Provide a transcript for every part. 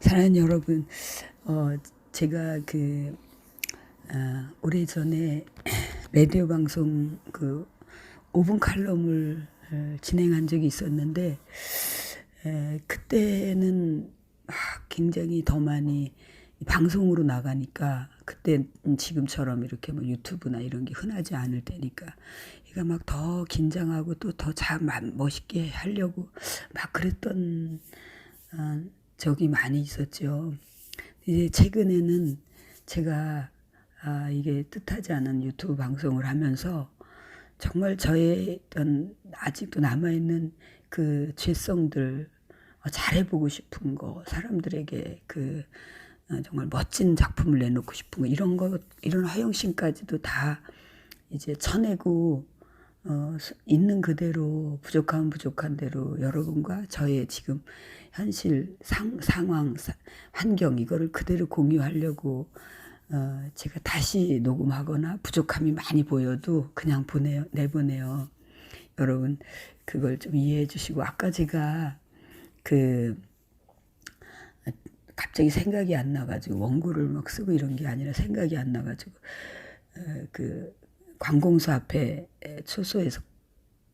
사랑하는 여러분, 어, 제가 그, 아, 오래 전에 라디오 방송 그 5분 칼럼을 어, 진행한 적이 있었는데, 에, 그때는 아, 굉장히 더 많이 방송으로 나가니까 그때 지금처럼 이렇게 뭐 유튜브나 이런 게 흔하지 않을 때니까 얘가 막 더 긴장하고 또 더잘 멋있게 하려고 막 그랬던 어, 적이 많이 있었죠. 이제 최근에는 제가 아, 이게 뜻하지 않은 유튜브 방송을 하면서 정말 저의 어떤 아직도 남아있는 그 죄성들 어, 잘해보고 싶은 거 사람들에게 그 어, 정말 멋진 작품을 내놓고 싶은 거 이런 거 이런 허영심까지도 다 이제 쳐내고 어, 스- 있는 그대로 부족하면 부족한 대로 여러분과 저의 지금 현실 상, 상황 사- 환경 이거를 그대로 공유하려고 어, 제가 다시 녹음하거나 부족함이 많이 보여도 그냥 보내요 내보내요. 여러분 그걸 좀 이해해 주시고 아까 제가 그 갑자기 생각이 안 나가지고 원고를 막 쓰고 이런 게 아니라 생각이 안 나가지고 어, 그 관공서 앞에 초소에서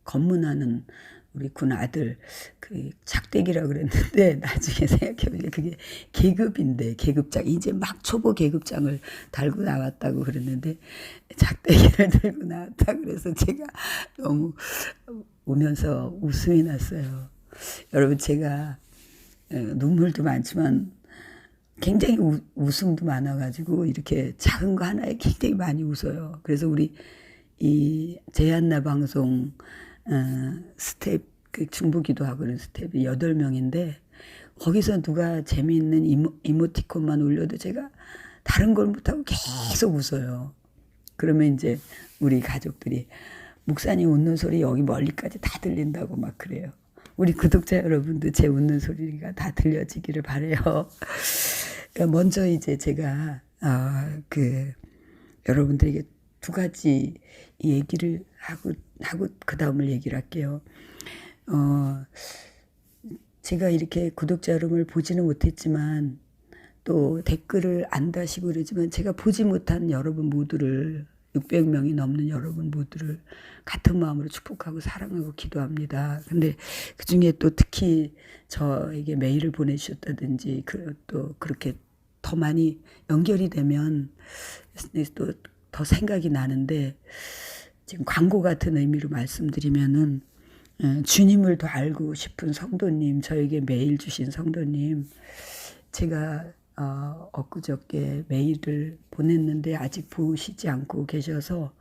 검문하는 우리 군 아들 그 작대기라 그랬는데 나중에 생각해보니까 그게 계급인데 계급장 이제 막 초보 계급장을 달고 나왔다고 그랬는데 작대기를 들고 나왔다 그래서 제가 너무 오면서 웃음이 났어요. 여러분 제가 에, 눈물도 많지만 굉장히 우, 웃음도 많아가지고 이렇게 작은 거 하나에 굉장히 많이 웃어요. 그래서 우리 이 제한나 방송 어, 스텝 그 중부기도 하고 그런 스텝이 여덟 명인데 거기서 누가 재미있는 이모, 이모티콘만 올려도 제가 다른 걸 못하고 계속 웃어요. 그러면 이제 우리 가족들이 목사님 웃는 소리 여기 멀리까지 다 들린다고 막 그래요. 우리 구독자 여러분도 제 웃는 소리가 다 들려지기를 바래요. 그러니까 먼저 이제 제가 아, 그 여러분들에게 두 가지 얘기를 하고 하고 그 다음을 얘기를 할게요. 어, 제가 이렇게 구독자 여러분을 보지는 못했지만 또 댓글을 안 다시고 그러지만 제가 보지 못한 여러분 모두를 600명이 넘는 여러분 모두를 같은 마음으로 축복하고 사랑하고 기도합니다. 근데 그 중에 또 특히 저에게 메일을 보내주셨다든지 그, 또 그렇게 더 많이 연결이 되면 또 더 생각이 나는데 지금 광고 같은 의미로 말씀드리면은 어, 주님을 더 알고 싶은 성도님, 저에게 메일 주신 성도님, 제가 어, 엊그저께 메일을 보냈는데 아직 보시지 않고 계셔서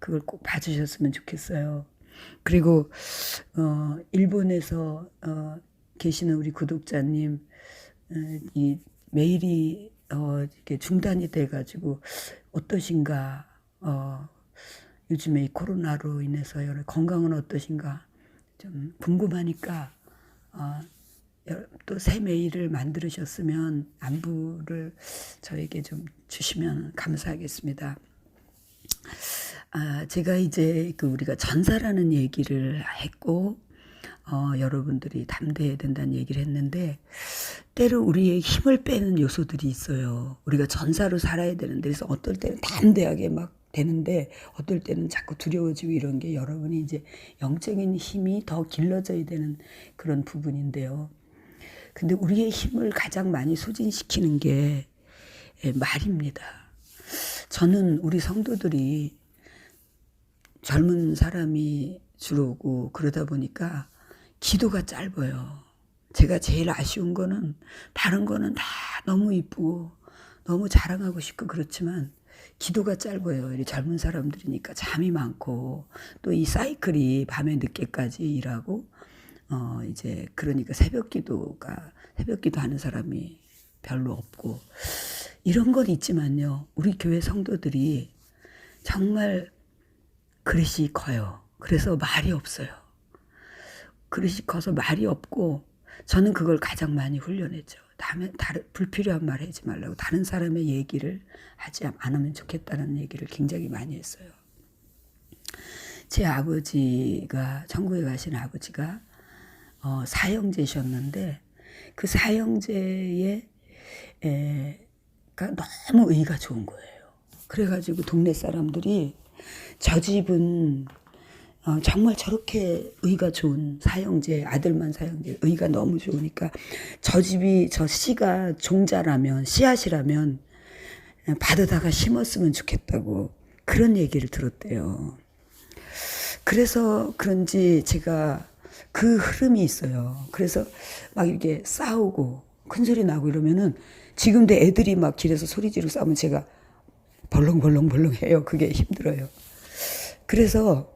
그걸 꼭 봐주셨으면 좋겠어요. 그리고 어, 일본에서 어, 계시는 우리 구독자님 어, 이 메일이 어, 이렇게 중단이 돼가지고 어떠신가 어, 요즘에 이 코로나로 인해서 건강은 어떠신가 좀 궁금하니까 어, 또 새 메일을 만들으셨으면 안부를 저에게 좀 주시면 감사하겠습니다. 아, 제가 이제 그 우리가 전사라는 얘기를 했고, 어, 여러분들이 담대해야 된다는 얘기를 했는데, 때로 우리의 힘을 빼는 요소들이 있어요. 우리가 전사로 살아야 되는데, 그래서 어떨 때는 담대하게 막 되는데, 어떨 때는 자꾸 두려워지고 이런 게 여러분이 이제 영적인 힘이 더 길러져야 되는 그런 부분인데요. 근데 우리의 힘을 가장 많이 소진시키는 게 예, 말입니다. 저는 우리 성도들이 젊은 사람이 주로고 그러다 보니까 기도가 짧아요. 제가 제일 아쉬운 거는 다른 거는 다 너무 이쁘고 너무 자랑하고 싶고 그렇지만 기도가 짧아요. 이 젊은 사람들이니까 잠이 많고 또 이 사이클이 밤에 늦게까지 일하고 어 이제 그러니까 새벽 기도가 새벽 기도 하는 사람이 별로 없고 이런 건 있지만요. 우리 교회 성도들이 정말 그릇이 커요. 그래서 말이 없어요. 그릇이 커서 말이 없고 저는 그걸 가장 많이 훈련했죠. 다음에 다른 불필요한 말 하지 말라고 다른 사람의 얘기를 하지 않으면 좋겠다는 얘기를 굉장히 많이 했어요. 제 아버지가 천국에 가신 아버지가 어, 사형제셨는데 그 사형제의 가 너무 의가 좋은 거예요. 그래가지고 동네 사람들이 저 집은 어, 정말 저렇게 의가 좋은 사형제 아들만 사형제 의가 너무 좋으니까 저 집이 저 씨가 종자라면 씨앗이라면 받아다가 심었으면 좋겠다고 그런 얘기를 들었대요. 그래서 그런지 제가 그 흐름이 있어요. 그래서 막 이렇게 싸우고 큰 소리 나고 이러면은 지금도 애들이 막 길에서 소리 지르고 싸우면 제가 벌렁벌렁벌렁 해요. 그게 힘들어요. 그래서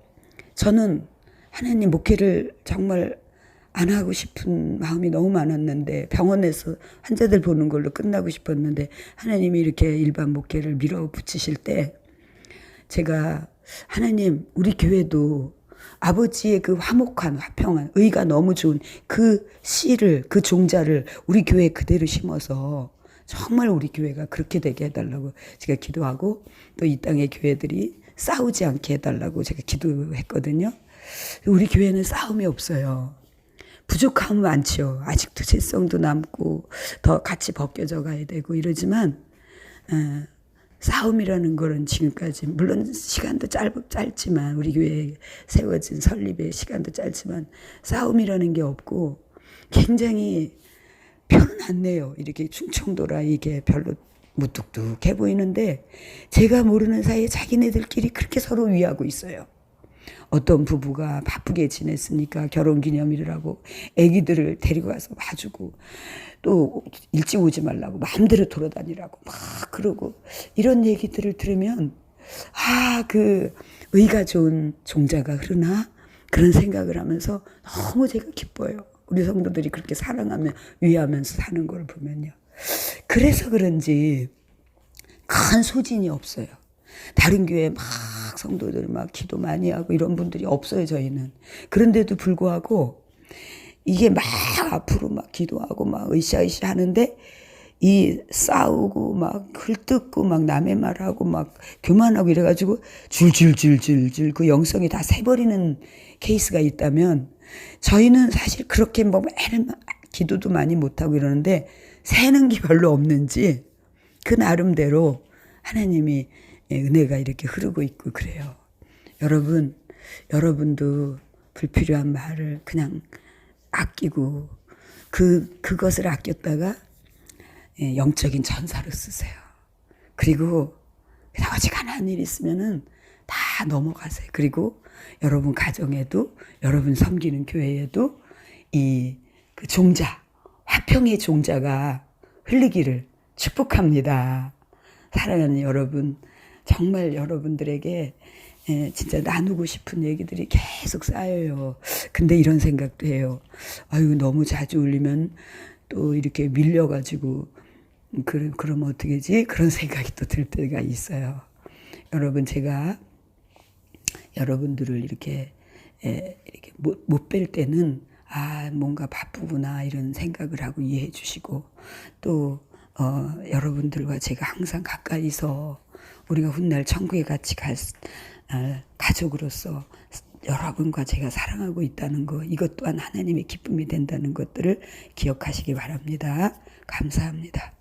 저는 하나님 목회를 정말 안 하고 싶은 마음이 너무 많았는데 병원에서 환자들 보는 걸로 끝나고 싶었는데 하나님이 이렇게 일반 목회를 밀어붙이실 때 제가 하나님 우리 교회도 아버지의 그 화목한 화평한 의가 너무 좋은 그 씨를 그 종자를 우리 교회에 그대로 심어서 정말 우리 교회가 그렇게 되게 해달라고 제가 기도하고 또 이 땅의 교회들이 싸우지 않게 해달라고 제가 기도했거든요. 우리 교회는 싸움이 없어요. 부족함은 많죠. 아직도 재성도 남고 더 같이 벗겨져 가야 되고 이러지만 어, 싸움이라는 거는 지금까지 물론 시간도 짧, 짧지만 우리 교회에 세워진 설립의 시간도 짧지만 싸움이라는 게 없고 굉장히 내요. 이렇게 충청도라 이게 별로 무뚝뚝해 보이는데 제가 모르는 사이에 자기네들끼리 그렇게 서로 위하고 있어요. 어떤 부부가 바쁘게 지냈으니까 결혼 기념일을 하고 아기들을 데리고 가서 봐주고 또 일찍 오지 말라고 마음대로 돌아다니라고 막 그러고 이런 얘기들을 들으면 아 그 의가 좋은 종자가 흐르나 그런 생각을 하면서 너무 제가 기뻐요. 우리 성도들이 그렇게 사랑하며 위하면서 사는 걸 보면요. 그래서 그런지 큰 소진이 없어요. 다른 교회 막 성도들 막 기도 많이 하고 이런 분들이 없어요, 저희는. 그런데도 불구하고 이게 막 앞으로 막 기도하고 막 으쌰으쌰 하는데 이 싸우고 막 흘뜯고 막 남의 말하고 막 교만하고 이래가지고 줄줄줄줄줄 그 영성이 다 새버리는 케이스가 있다면 저희는 사실 그렇게 뭐 매일 기도도 많이 못하고 이러는데 새는 게 별로 없는지 그 나름대로 하나님이 은혜가 이렇게 흐르고 있고 그래요. 여러분, 여러분도 불필요한 말을 그냥 아끼고 그, 그것을 아꼈다가 예, 영적인 전사로 쓰세요. 그리고 그냥 어지간한 일 있으면은 다 넘어가세요. 그리고 여러분 가정에도 여러분 섬기는 교회에도 이 그 종자, 화평의 종자가 흘리기를 축복합니다. 사랑하는 여러분, 정말 여러분들에게 예, 진짜 나누고 싶은 얘기들이 계속 쌓여요. 근데 이런 생각도 해요. 아유, 너무 자주 울리면 또 이렇게 밀려가지고, 그, 그러면 어떻게지? 그런 생각이 또 들 때가 있어요. 여러분, 제가 여러분들을 이렇게, 예, 이렇게 못뺄 때는 아, 뭔가 바쁘구나, 이런 생각을 하고 이해해 주시고, 또, 어, 여러분들과 제가 항상 가까이서 우리가 훗날 천국에 같이 갈, 어, 가족으로서 여러분과 제가 사랑하고 있다는 것, 이것 또한 하나님의 기쁨이 된다는 것들을 기억하시기 바랍니다. 감사합니다.